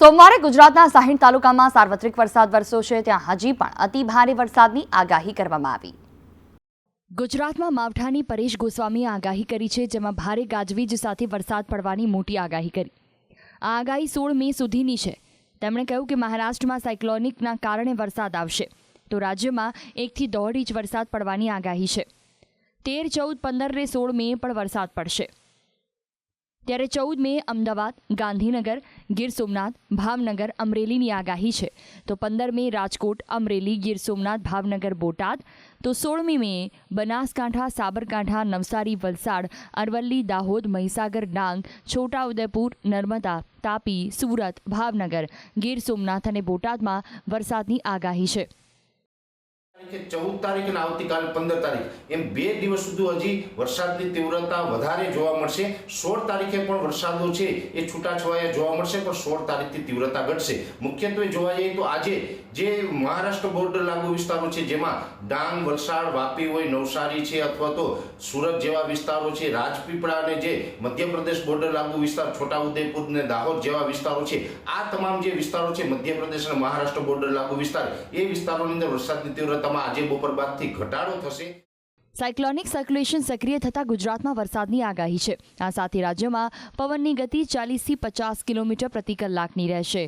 સોમવારે ગુજરાતના સાહીઠ તાલુકામાં સાર્વત્રિક વરસાદ વરસ્યો છે. ત્યાં હજી પણ અતિ ભારે વરસાદની આગાહી કરવામાં આવી. ગુજરાતમાં માવઠાની પરેશ ગોસ્વામીએ આગાહી કરી છે, જેમાં ભારે ગાજવીજ સાથે વરસાદ પડવાની મોટી આગાહી કરી. આ આગાહી સોળ મે સુધીની છે. તેમણે કહ્યું કે મહારાષ્ટ્રમાં સાયક્લોનિકના કારણે વરસાદ આવશે, તો રાજ્યમાં એકથી દોઢ ઇંચ વરસાદ પડવાની આગાહી છે. તેર ચૌદ પંદર ને સોળ મે પણ વરસાદ પડશે. ત્યારે ચૌદ મે અમદાવાદ, ગાંધીનગર, ગીર સોમનાથ, ભાવનગર, અમરેલીની આગાહી છે. તો પંદર મે રાજકોટ, અમરેલી, ગીર સોમનાથ, ભાવનગર, બોટાદ. તો સોળમી મે બનાસકાંઠા, સાબરકાંઠા, નવસારી, વલસાડ, અરવલ્લી, દાહોદ, મહીસાગર, ડાંગ, છોટાઉદેપુર, નર્મદા, તાપી, સુરત, ભાવનગર, ગીર સોમનાથ અને બોટાદમાં વરસાદની આગાહી છે. તારીખે ચૌદ તારીખ અને આવતીકાલે પંદર તારીખ. એમ બે દિવસ સુધી હજી વરસાદની તીવ્રતા વધારે જોવા મળશે. સોળ તારીખે પણ વરસાદો છે એ છૂટાછવાયા જોવા મળશે, પણ સોળ તારીખથી તીવ્રતા ઘટશે. મુખ્યત્વે જોવા જઈએ તો આજે જે મહારાષ્ટ્ર બોર્ડર લાગુ વિસ્તારો છે, જેમાં ડાંગ, વલસાડ, વાપી હોય, નવસારી છે અથવા તો સુરત જેવા વિસ્તારો છે, રાજપીપળા અને જે મધ્યપ્રદેશ બોર્ડર લાગુ વિસ્તાર, છોટાઉદેપુર અને દાહોદ જેવા વિસ્તારો છે, આ તમામ જે વિસ્તારો છે, મધ્યપ્રદેશ અને મહારાષ્ટ્ર બોર્ડર લાગુ વિસ્તાર, એ વિસ્તારોની અંદર વરસાદની તીવ્રતામાં આજે બપોર બાદથી ઘટાડો થશે. સાયક્લોનિક સર્ક્યુલેશન સક્રિય થતાં ગુજરાતમાં વરસાદની આગાહી છે. આ સાથે રાજ્યમાં પવનની ગતિ ચાલીસથી પચાસ કિલોમીટર પ્રતિ કલાકની રહેશે.